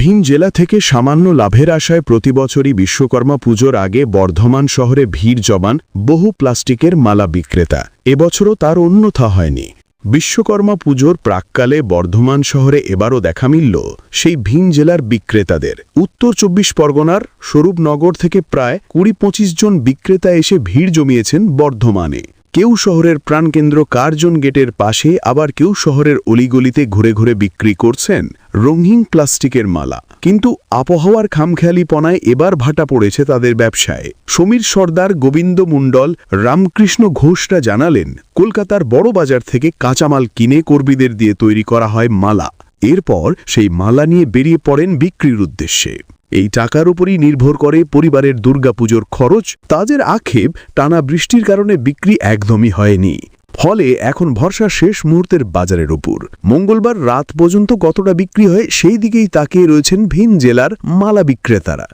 ভিন জেলা থেকে সামান্য লাভের আশায় প্রতিবছরই বিশ্বকর্মা পুজোর আগে বর্ধমান শহরে ভিড় জমান বহু প্লাস্টিকের মালা বিক্রেতা। এবছরও তার অন্যথা হয়নি। বিশ্বকর্মা পুজোর প্রাককালে বর্ধমান শহরে এবারও দেখা মিলল সেই ভিন জেলার বিক্রেতাদের। উত্তর চব্বিশ পরগনার স্বরূপনগর থেকে প্রায় কুড়ি পঁচিশ জন বিক্রেতা এসে ভিড় জমিয়েছেন বর্ধমানে। কেউ শহরের প্রাণকেন্দ্র কার্জন গেটের পাশে, আবার কেউ শহরের অলিগলিতে ঘুরে ঘুরে বিক্রি করছেন রঙিন প্লাস্টিকের মালা। কিন্তু আবহাওয়ার খামখেয়ালিপনায় এবার ভাটা পড়েছে তাদের ব্যবসায়। সমীর সর্দার গোবিন্দ মুন্ডল রামকৃষ্ণ ঘোষরা জানালেন, কলকাতার বড় বাজার থেকে কাঁচামাল কিনে কর্মীদের দিয়ে তৈরি করা হয় মালা। এরপর সেই মালা নিয়ে বেরিয়ে পড়েন বিক্রির উদ্দেশ্যে। এই টাকার উপরই নির্ভর করে পরিবারের দুর্গাপুজোর খরচ তাদের আক্ষেপ টানা বৃষ্টির কারণে বিক্রি একদমই হয়নি। ফলে এখন ভরসা শেষ মুহূর্তের বাজারের উপর। মঙ্গলবার রাত পর্যন্ত কতটা বিক্রি হয় সেই দিকেই তাকিয়ে রয়েছেন ভিন জেলার মালা বিক্রেতারা।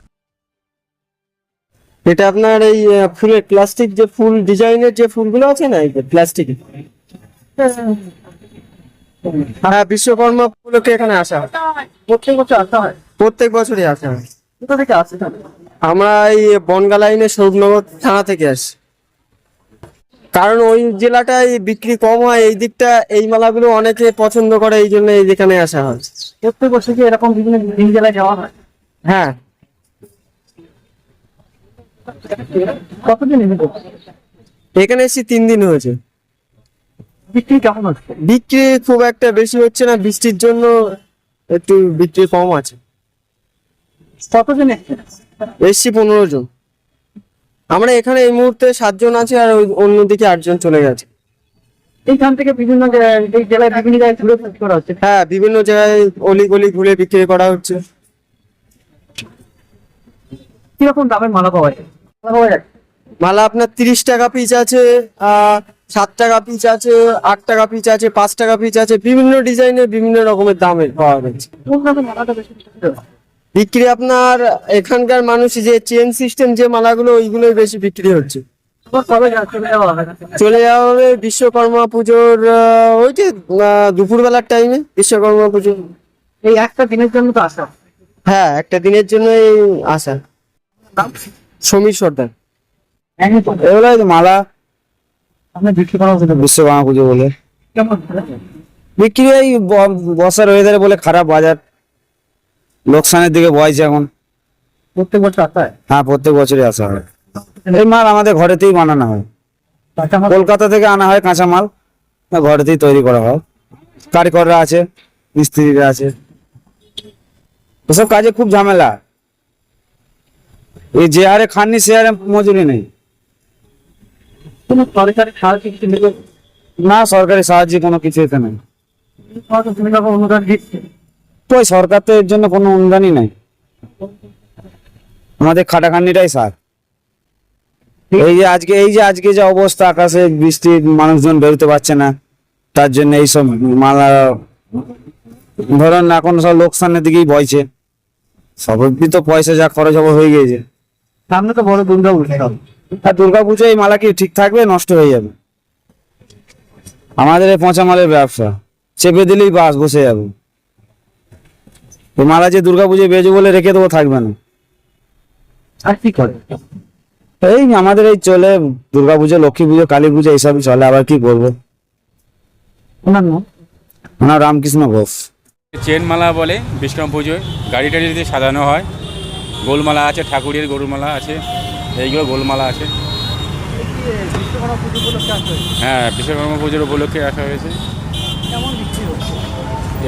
এটা আপনার এই ফুলের প্লাস্টিক যে ফুল ডিজাইনের যে ফুলগুলো আছে না প্লাস্টিক হ্যাঁ বিশ্বকর্মা উপলক্ষে এখানে আসা হয়? প্রত্যেক বছর আসা হয়। প্রত্যেক বছরই আসা কোথা থেকে আসে আমরা এই বনগা লাইনে স্বরূপনগর থানা থেকে আসি। কারণ ওই জেলাটায় বিক্রি কম হয় এই দিকটা এই মালাগুলো অনেকে পছন্দ করে এই জন্য এই যেখানে আসা হয়। প্রত্যেক বছর কি এরকম বিভিন্ন ভিন জেলায় যাওয়া হয়? হ্যাঁ। কতদিন এখানে এসে তিন দিন হয়েছে। বিক্রি কেমন হচ্ছে? বিক্রি খুব একটা বেশি হচ্ছে না বৃষ্টির জন্য একটু বিক্রি কম আছে। কতদিন এসছে পনেরো জন। আমরা এখানে এই মুহূর্তে সাতজন আছে আর ওই অন্যদিকে আটজন চলে গেছে। এইখান থেকে বিভিন্ন জেলায় বিভিন্ন জায়গায় ঘুরে বিক্রি করা হচ্ছে। হ্যাঁ বিভিন্ন জায়গায় অলি গলি ঘুরে বিক্রি করা হচ্ছে। কীরকম দামের মালা পাওয়া যায়? মালা আপনার তিরিশ টাকা পিস আছে সাত টাকা পিস আছে আট টাকা পিস আছে পাঁচ টাকা পিস আছে বিভিন্ন ডিজাইনের বিভিন্ন রকমের দামের পাওয়া যাচ্ছে। বিক্রি আপনার এখানকার মানুষ যে চেন সিস্টেম যে মালাগুলো ওইগুলোই বেশি বিক্রি হচ্ছে। চলে যাওয়া হবে চলে যাওয়া হবে বিশ্বকর্মা পুজোর ওই যে দুপুরবেলার টাইমে বিশ্বকর্মা পুজো। এই একটা দিনের জন্য তো আসা। হ্যাঁ একটা দিনের জন্য আসা। সমীর সর্দার। এগুলো এই যে মালা বিশ্বকর্মা পুজো বলে। কেমন? বিক্রি ওই ব- বর্ষার ওয়েদারে বলে খারাপ বাজার। লোকসানের দিকে বয়ছে এখন। প্রত্যেক বছর আসা হয়? হ্যাঁ প্রত্যেক বছরই আসা হয়। এই মাল আমাদের ঘরেতেই বানানো হয়। কলকাতা থেকে আনা হয় কাঁচা মাল ঘরেতেই তৈরি করা হয়। কারিগররা আছে মিস্ত্রিরা আছে। ওসব কাজে খুব ঝামেলা। এই যে হারে খাননি সে হারে মজুরি নেই। না সরকারি সাহায্যে কোনো কিছু এতে নেই। অনুদান দিচ্ছে? ওই সরকার তো এর জন্য কোনো অনুদানই নাই। আমাদের খাটাখান্নিটাই সার এই যে আজকে এই যে আজকে যে অবস্থা আকাশে বৃষ্টি মানুষজন বেরোতে পারছে না। তার জন্য এইসব মালা ধরেন এখন সব লোকসানের দিকেই বইছে। সবই তো পয়সা যা খরচ হবে হয়ে গিয়েছে। সামনে তো বড় দুর্গা উৎসব আর দুর্গা পুজো এই মালা কি ঠিক থাকবে? নষ্ট হয়ে যাবে। আমাদের এই পচা মালের ব্যবসা। চেপে দিলেই বাস বসে যাবে। মালা যে দুর্গা পুজোয় বেজো বলে রেখে দেবো থাকবে না। আর কি করে? এই আমাদের এই চলে দুর্গা পুজো লক্ষ্মী পুজো কালী পুজো এইসবই চলে আবার কি করব ওনার নাম? ওনার রামকৃষ্ণ ঘোষ। চেন মালা বলে বিষ্ণু পুজোয় গাড়ি টাড়ি দিয়ে সাজানো হয় গোলমালা আছে ঠাকুরের গরুমালা আছে এইগুলো গোলমালা আছে। হ্যাঁ বিশ্বকর্মা পুজোর উপলক্ষে আসা হয়েছে।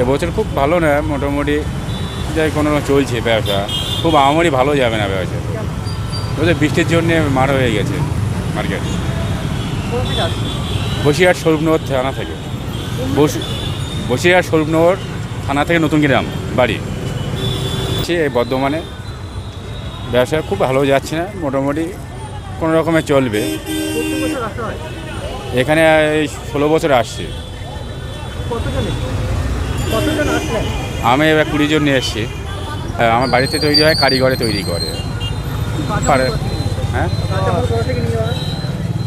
এবছর খুব ভালো না মোটামুটি যাই কোনো রকম চলছে ব্যবসা, খুব আমারই ভালো যাবে না ব্যবসা। ওদের বৃষ্টির জন্য মার হয়ে গেছে মার্কেট বসিরহাট স্বরূপনগর থানা থেকে। বসি বসিরহাট স্বরূপনগর থানা থেকে নতুন গ্রাম, বাড়ি। সে বর্ধমানে। ব্যবসা খুব ভালো যাচ্ছে না, মোটামুটি কোনো রকমে চলবে। এখানে এই ষোলো বছর আসছে। আমি এবার কুড়ি জন নিয়ে এসছি। হ্যাঁ, আমার বাড়িতে তৈরি হয় কারিগরে তৈরি করে। পারে হ্যাঁ?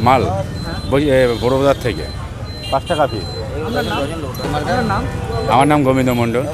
মাল। বড়বাজার বড় বাজার থেকে। পাঁচ টাকা পিস আমার নাম গোবিন্দ মণ্ডল।